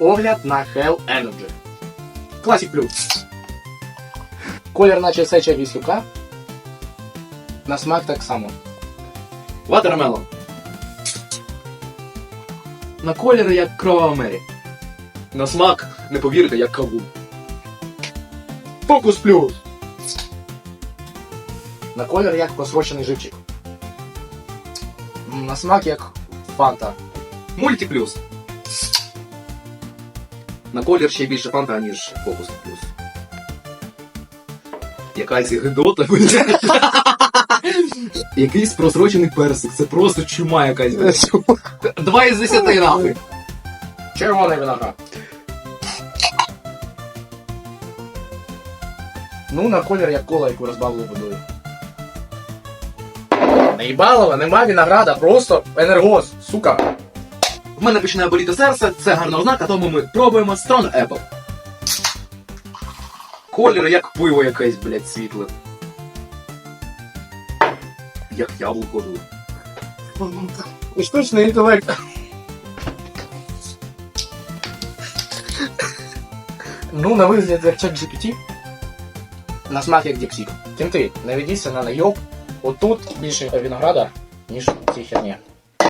Огляд на Hell Energy. Classic Plus. Колір наче сеча вісюка. На смак так само. Ватермелон. На колір як крова Мері. На смак, не повірите, як кавун. Фокус плюс. На колір як просрочений живчик. На смак як фанта. Мультиплюс. На колір ще більше фанта, ніж фокус плюс. Якась гидота. Якийсь просрочений персик, це просто чума якась. Два із десяти нахуй. Червоний виноград. Ну, на колір як кола, яку розбавили водою. Наїбалова, нема винограда, просто енергоз, сука. В мене починає боліти серце, це гарна ознака, тому ми пробуємо Strong Apple. Колір як пиво якесь, блядь, світле. Як яблуко. Штучний інтелект. Ну, на вигляд як чат GPT. На смак як Діксік. Кінти, не ведіться на найоб. Отут більше винограда, ніж в цій херні.